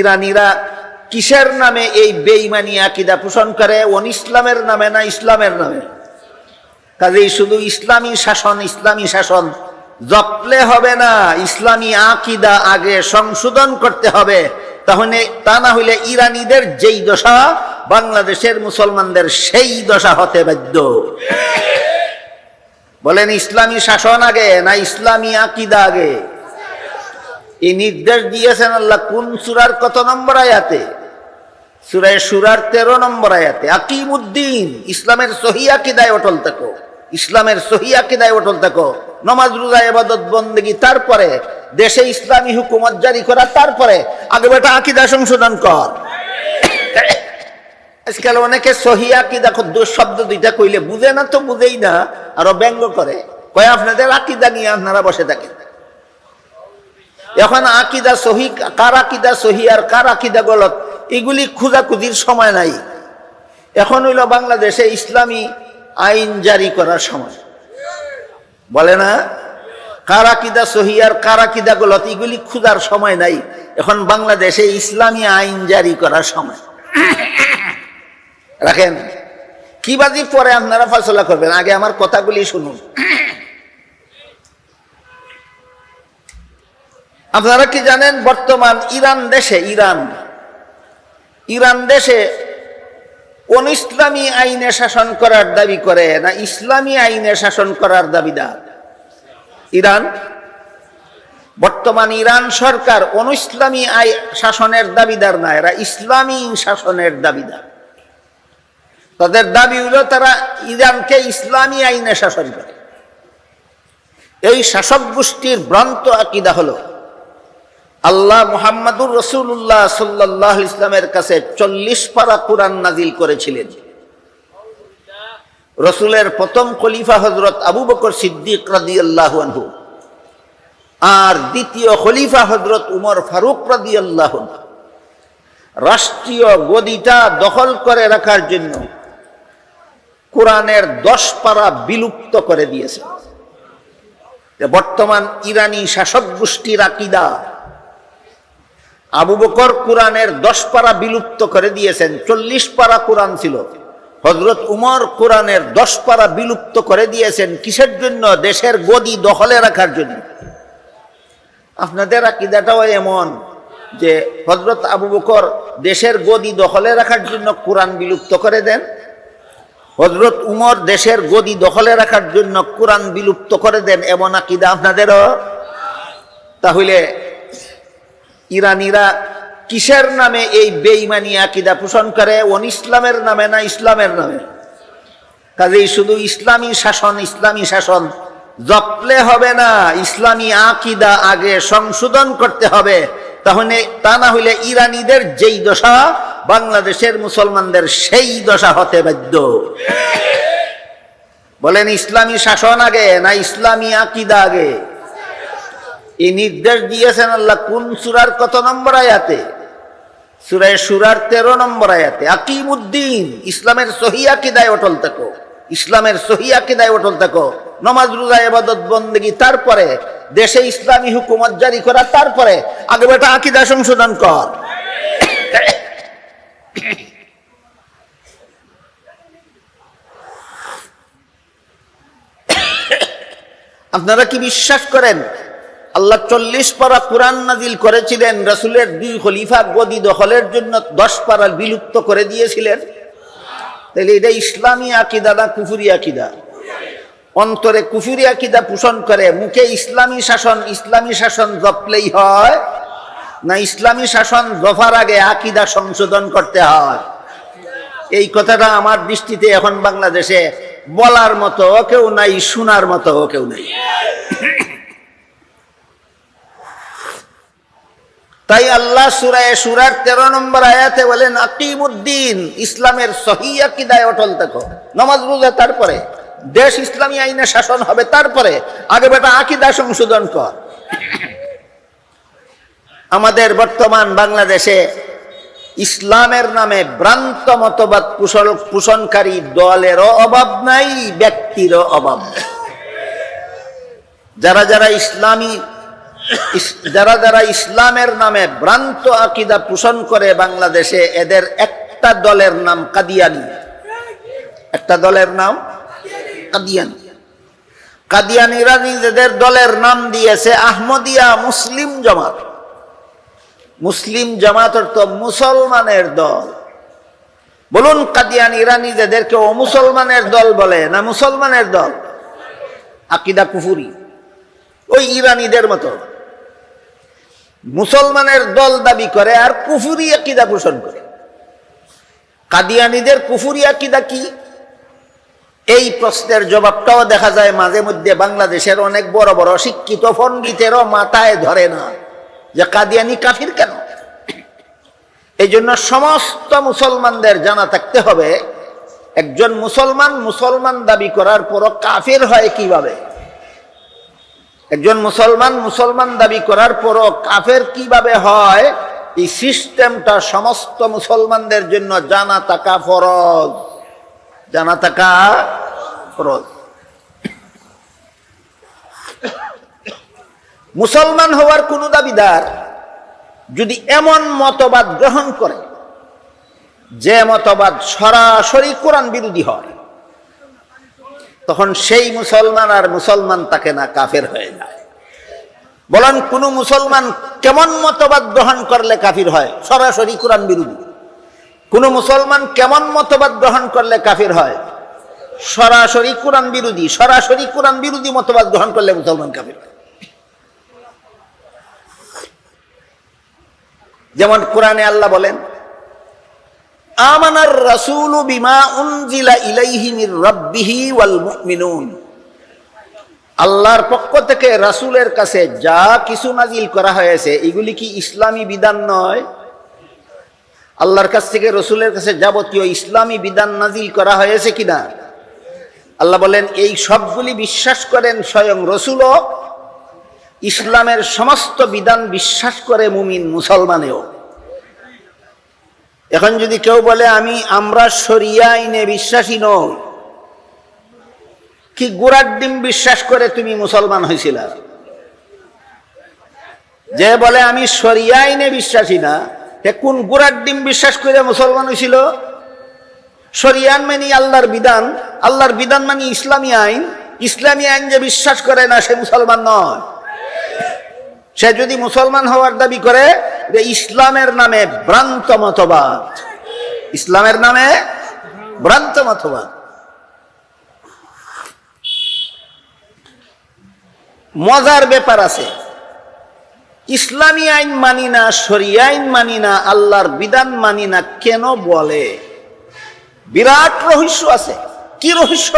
ইরানিরা কিসের নামে এই বেইমানি আকিদা পোষণ করে? অন ইসলামের নামে না ইসলামের নামে? কাজেই শুধু ইসলামী শাসন ইসলামী শাসন জপলে হবে না, ইসলামী আকিদা আগে সংশোধন করতে হবে। তাহলে তা না হইলে ইরানিদের যেই দশা, বাংলাদেশের মুসলমানদের সেই দশা হতে বাধ্য। বলেন ইসলামী শাসন আগে না ইসলামী আকিদা আগে? এই নির্দেশ দিয়েছেন আল্লাহ কোন সুরার কত নম্বর আয়াতে? সুরায় সুরার তেরো নম্বর আয়াতে আকিম উদ্দিন ইসলামের সহি আকিদায় অটল থাকো, ইসলামের সহি আকিদায় অটল থাকো, নমাজ, রোজা এবাদত বন্দেগি, তারপরে দেশে ইসলামী হুকুমত জারি করা তারপরে, আগে বেটা আকিদা সংশোধন কর। আজকাল অনেকে সহি আকিদা শব্দ দুইটা কইলে বুঝে না তো বুঝেই না, আরও ব্যঙ্গ করে। কয়, আপনাদের আকিদা নিয়ে আপনারা বসে থাকেন। এখন আকিদা সহি, কার আকিদা সহি আর কার আকিদা গলত, এগুলি খুঁজাখুঁজির সময় নাই। এখন হইল বাংলাদেশে ইসলামী আইন জারি করার সময়। বলে না? কার আকিদা সহি আর কার আকিদা গলত, এগুলি খুঁজার সময় নাই। এখন বাংলাদেশে ইসলামী আইন জারি করার সময়। রাখেন? কি বাজি পরে আপনারা ফসলা করবেন? আগে আমার কথাগুলি শুনুন। আপনারা কি জানেন বর্তমান ইরান দেশে, ইরান ইরান দেশে কোন ইসলামী আইনে শাসন করার দাবি করে না ইসলামী আইনে শাসন করার দাবিদার? ইরান? বর্তমান ইরান সরকার কোন ইসলামী আই শাসনের দাবিদার না, এরা ইসলামী শাসনের দাবিদার। তাদের দাবি হলো তারা ইরানকে ইসলামী আইনে শাসন করে। এই শাসক গোষ্ঠীর ভ্রান্ত আকিদা হলো আল্লাহ মুহাম্মাদুর রসুল্লাহ সাল্লাহ ইসলামের কাছে চল্লিশ পারা কোরআন নাজিল করেছিলেন। রসুলের প্রথম খলিফা হজরত আবু বকর সিদ্দিক রাদি আল্লাহ আর দ্বিতীয় খলিফা হজরত উমর ফারুক রাদি আল্লাহ রাষ্ট্রীয় গদিটা দখল করে রাখার জন্য কোরআনের দশ পারা বিলুপ্ত করে দিয়েছে। বর্তমান ইরানি শাসক গোষ্ঠীর আকিদা আবু বকর কোরআনের দশ পারা বিলুপ্ত করে দিয়েছেন, চল্লিশ পারা কোরআন ছিল। হজরত উমর কোরআনের দশ পারা বিলুপ্ত করে দিয়েছেন কিসের জন্য? দেশের গদি দখলে রাখার জন্য। আপনাদের আকিদাটাও এমন যে হজরত আবু বকর দেশের গদি দখলে রাখার জন্য কোরআন বিলুপ্ত করে দেন হজরত উমর দেশের গদি দখলে রাখার জন্য কোরআন বিলুপ্ত করে দেন, এমন আকিদা আপনাদেরও? তাহলে ইরানিরা কিসের নামে এই বেইমানি আকিদা পোষণ করে? অন ইসলামের নামে না ইসলামের নামে? কাজেই শুধু ইসলামী শাসন ইসলামী শাসন জপলে হবে না, ইসলামী আকিদা আগে সংশোধন করতে হবে। তাহলে তা না হইলে ইরানিদের যেই দশা, বাংলাদেশের মুসলমানদের সেই দশা হতে বাধ্য। বলেন ইসলামী শাসন আগে না ইসলামী আকিদা আগে? এই নির্দেশ দিয়েছেন আল্লাহ কোন সুরার কত নম্বর আয়াতে? সুরায় সুরার তেরো নম্বর আয়াতে আকিম উদ্দিন ইসলামের সহি আকিদায় অটল থাকো, ইসলামের সহি আকিদায় অটল থাকো, নমাজ, রোজা এবাদত বন্দেগি, তারপরে দেশে ইসলামী হুকুমত জারি করা, তারপরে আগে বেটা আকিদা সংশোধন কর। আপনারা কি বিশ্বাস করেন আল্লাহ চল্লিশ পারা কোরআন নাজিল করেছিলেন, রসুলের দুই খলিফা গদি দখলের জন্য দশ পারা বিলুপ্ত করে দিয়েছিলেন। তাহলে এটা ইসলামী আকিদা না কুফুরি আকিদা? অন্তরে কুফুরি আকিদা পোষণ করে, মুখে ইসলামী শাসন ইসলামী শাসন জপলেই হয়, না ইসলামী শাসন জফার আগে আকিদা সংশোধন করতে হয়? এই কথাটা আমার দৃষ্টিতে এখন বাংলাদেশে বলার মতো কেউ নাই, শোনার মতো কেউ নেই। তাই আল্লাহ সুরায় সুরার তেরো নম্বর আয়াতে বলেন, আকিমুদ্দিন, ইসলামের সহি আকিদায় অটল দেখো। নমাজ রোজা, তারপরে। দেশ ইসলামী আইনে শাসন হবে, তারপরে। আগে বেটা আকিদা সংশোধন কর। আমাদের বর্তমান বাংলাদেশে ইসলামের নামে ভ্রান্ত মতবাদ পোষণ পোষণকারী দলেরও অভাব নাই, ব্যক্তিরও অভাব যারা যারা ইসলামী ইস- যারা যারা ইসলামের নামে ভ্রান্ত আকিদা পোষণ করে বাংলাদেশে, এদের একটা দলের নাম কাদিয়ানি। একটা দলের নাম কাদিয়ানি। কাদিয়ানিরা নিজেদের দলের নাম দিয়েছে আহমদিয়া মুসলিম জামাত। মুসলিম জামাত অর্থ মুসলমানের দল। বলুন, কাদিয়ানিরা নিজেদেরকে ও মুসলমানের দল বলে না মুসলমানের দল? আকিদা কুফুরি। ওই ইরানিদের মতো। মুসলমানের দল দাবি করে আর কুফুরি আকিদা পোষণ করে। কাদিয়ানিদের কুফুরি আকিদা কি? এই প্রশ্নের জবাবটাও দেখা যায় মাঝে মধ্যে বাংলাদেশের অনেক বড় বড় শিক্ষিত পণ্ডিতেরও মাথায় ধরে না যে কাদিয়ানি কাফির কেন? এই জন্য সমস্ত মুসলমানদের জানা থাকতে হবে, একজন মুসলমান মুসলমান দাবি করার পরও কাফির হয় কীভাবে? একজন মুসলমান মুসলমান দাবি করার পরও কাফের কীভাবে হয়? এই সিস্টেমটা সমস্ত মুসলমানদের জন্য জানা থাকা ফরজ। জানা থাকা ফরজ। মুসলমান হওয়ার কোন দাবিদার যদি এমন মতবাদ গ্রহণ করে, যে মতবাদ সরাসরি কোরআন বিরোধী হয় তখন সেই মুসলমান আর মুসলমান তাকে না কাফের হয়ে যায়। বলেন, কোন মুসলমান কেমন মতবাদ গ্রহণ করলে কাফির হয়? সরাসরি কোরআন বিরোধী। কোন মুসলমান কেমন মতবাদ গ্রহণ করলে কাফির হয়? সরাসরি কোরআন বিরোধী। সরাসরি কোরআন বিরোধী মতবাদ গ্রহণ করলে মুসলমান কাফির হয়। যেমন কোরআনে আল্লাহ বলেন আমানার রাসূলু বিমা উনজিলা ইলাইহি মির রাব্বিহি ওয়াল মুমিনুন। আল্লাহর পক্ষ থেকে রাসূলের কাছে যা কিছু নাজিল করা হয়েছে, এগুলি কি ইসলামী বিধান নয়? আল্লাহর কাছ থেকে রসুলের কাছে যাবতীয় ইসলামী বিধান নাজিল করা হয়েছে কিনা? আল্লাহ বলেন, এই সবগুলি বিশ্বাস করেন স্বয়ং রসুলও। ইসলামের সমস্ত বিধান বিশ্বাস করে মুমিন মুসলমানেও। এখন যদি কেউ বলে, আমি আমরা সরিয়া আইনে বিশ্বাসী নই। কি গোড়ার ডিম বিশ্বাস করে তুমি মুসলমান হয়েছিল যে বলে, আমি সরিয়া আইনে বিশ্বাসী না, হে কোন গোড়ার ডিম বিশ্বাস করে মুসলমান হয়েছিল সরিয়ান মানি আল্লাহর বিধান আল্লাহর বিধান মানি ইসলামী আইন। ইসলামী আইন যে বিশ্বাস করে না, সে মুসলমান নয়। সে যদি মুসলমান হওয়ার দাবি করে যে ইসলামের নামে ভ্রান্ত মতবাদ। ইসলামের নামে ভ্রান্ত মতবাদ। মজার ব্যাপার আছে, ইসলামী আইন মানি না, শরিয়া আইন মানি না, আল্লাহর বিধান মানি না, কেন বলে? বিরাট রহস্য আছে। কি রহস্য?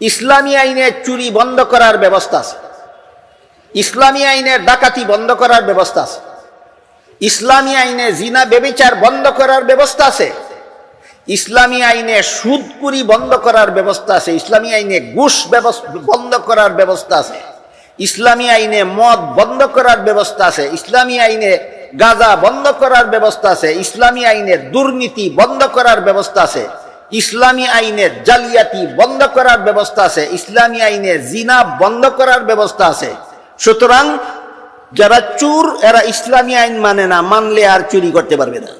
ইসলামী আইনে চুরি বন্ধ করার ব্যবস্থা আছে। ইসলামী আইনে ডাকাতি বন্ধ করার ব্যবস্থা আছে। ইসলামী আইনে জিনা বেবিচার বন্ধ করার ব্যবস্থা আছে। ইসলামী আইনে সুদকুরি বন্ধ করার ব্যবস্থা আছে। ইসলামী আইনে ঘুষ বন্ধ করার ব্যবস্থা আছে। ইসলামী আইনে মদ বন্ধ করার ব্যবস্থা আছে। ইসলামী আইনে গাঁজা বন্ধ করার ব্যবস্থা আছে। ইসলামী আইনে দুর্নীতি বন্ধ করার ব্যবস্থা আছে। ইসলামী আইনে জালিয়াতি বন্ধ করার ব্যবস্থা আছে। ইসলামী আইনে জিনা বন্ধ করার ব্যবস্থা আছে। সুতরাং যারা চুর, এরা ইসলামী আইন মানে না, মানলে আর চুরি করতে পারবে না।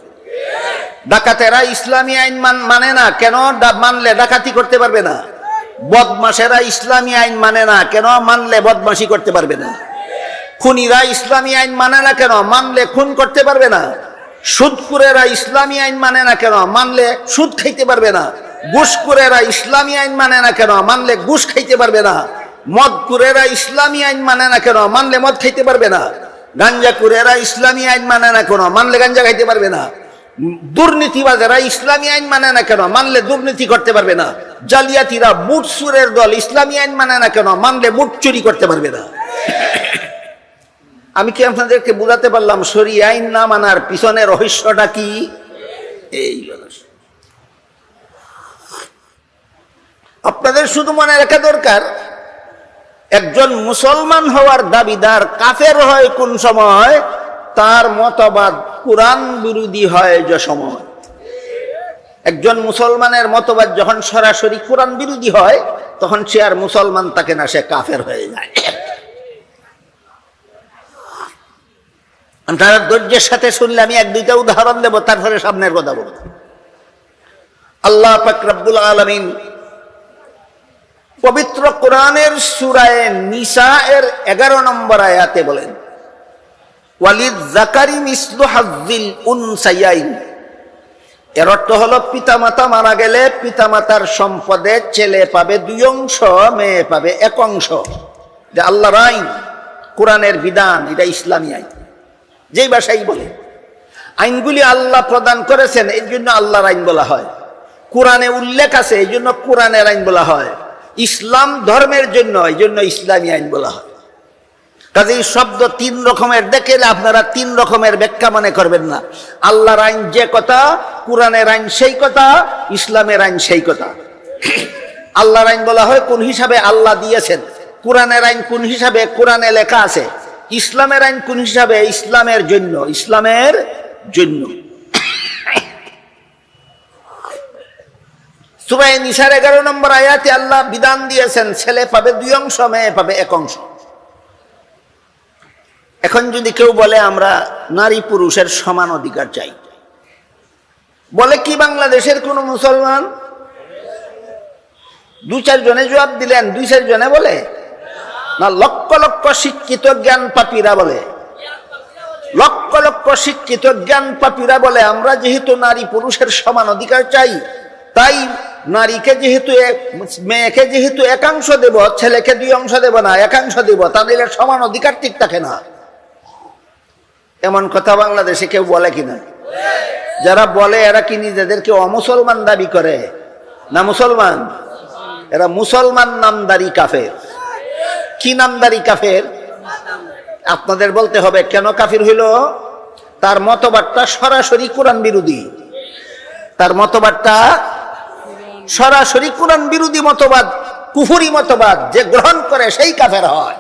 ডাকাতেরা ইসলামী আইন মানে না, কেন মানলে ডাকাতি করতে পারবে না? বদমাসেরা ইসলামী আইন মানে না, কেন মানলে বদমাসি করতে পারবে না? খুনিরা ইসলামী আইন মানে না, কেন মানলে খুন করতে পারবে না? সুদকুরেরা ইসলামী আইন মানে না, কেন মানলে সুদ খাইতে পারবে না? ঘুষকুরেরা ইসলামী আইন মানে না, কেন মানলে ঘুষ খাইতে পারবে না? মদ কুরেরা ইসলামী আইন মানে না কেন? মানলে মদ খাইতে পারবে না। গাঞ্জা কুরেরা ইসলামী আইন মানে না কেন? মানলে গাঞ্জা খাইতে পারবে না। দুর্নীতিবাজেরা ইসলামী আইন মানে না কেন? মানলে দুর্নীতি করতে পারবে না। জালিয়াতিরা বুট সুরের দল ইসলামী আইন মানে না কেন? মানলে বুট চুরি করতে পারবে না। আমি কি আপনাদেরকে বুঝাতে পারলাম সরি আইন না মানার পিছনে রহস্যটা কি? এই আপনাদের শুধু মনে রাখা দরকার একজন মুসলমান হওয়ার দাবিদার কাফের হয় কোন সময়? তার মতবাদ কোরআন বিরোধী হয় যে সময়। একজন মুসলমানের মতবাদ যখন সরাসরি কোরআন বিরোধী হয়, তখন সে আর মুসলমান তাকে না, সে কাফের হয়ে যায়। আপনারা ধৈর্যের সাথে শুনলে আমি এক দুইটা উদাহরণ দেব, তারপরে সামনের কথা বলব। আল্লাহ ফাকরাবুল আলমিন পবিত্র কোরআনের সুরায় নিসা এর এগারো নম্বর আয়াতে বলেন, ওয়ালিদ জাকারি মিসলু হাজিল উনসাইয়াইন এর অর্থ হলো পিতামাতা মারা গেলে পিতামাতার সম্পদে ছেলে পাবে দুই অংশ, মেয়ে পাবে এক অংশ। যে আল্লাহর আইন, কোরআনের বিধান, এটা ইসলামী আইন। যেই ভাষাই বলে, আইনগুলি আল্লাহ প্রদান করেছেন এই জন্য আল্লাহর আইন বলা হয়। কোরআনে উল্লেখ আছে, এই জন্য কোরআনের আইন বলা হয়। ইসলাম ধর্মের জন্য, এই জন্য ইসলামী আইন বলা হয়। কাজে এই শব্দ তিন রকমের দেখে আপনারা তিন রকমের ব্যাখ্যা মনে করবেন না। আল্লাহর আইন যে কথা, কোরআনের আইন সেই কথা, ইসলামের আইন সেই কথা। আল্লাহর আইন বলা হয় কোন হিসাবে আল্লাহ দিয়েছেন? কোরআনের আইন কোন হিসাবে কোরআনে লেখা আছে? ইসলামের আইন কোন হিসাবে? ইসলামের জন্য ইসলামের জন্য। সুরাই নিসার এগারো নম্বর আয়াতে আল্লাহ বিধান দিয়েছেন, ছেলে পাবে দুই অংশ, মেয়ে পাবে এক অংশ। এখন যদি কেউ বলে আমরা নারী পুরুষের সমান অধিকার চাই, বলে কি বাংলাদেশের কোন মুসলমান? দু চার জনে জবাব দিলেন, দুই চার জনে বলে? না, লক্ষ লক্ষ শিক্ষিত জ্ঞান পাপীরা বলে। লক্ষ লক্ষ শিক্ষিত জ্ঞান পাপীরা বলে, আমরা যেহেতু নারী পুরুষের সমান অধিকার চাই, তাই নারীকে যেহেতু মেয়েকে যেহেতু একাংশ দেব, ছেলেকে দুই অংশ দেব না, একাংশ দেব তাদের সমান অধিকার ঠিক থাকে না। এমন কথা বাংলাদেশে কেউ বলে কিনা যারা বলে এরা কি নিজেদেরকে অমুসলমান দাবি করে? না মুসলমান? এরা মুসলমান নামদারি কাফের। কি নামদারি কাফের? আপনাদের বলতে হবে, কেন কাফির হইল? তার মতবাদটা সরাসরি কোরআন বিরোধী। তার মতবাদটা সরাসরি কোরআন বিরোধী মতবাদ কুফুরি মতবাদ যে গ্রহণ করে সেই কাফের হয়।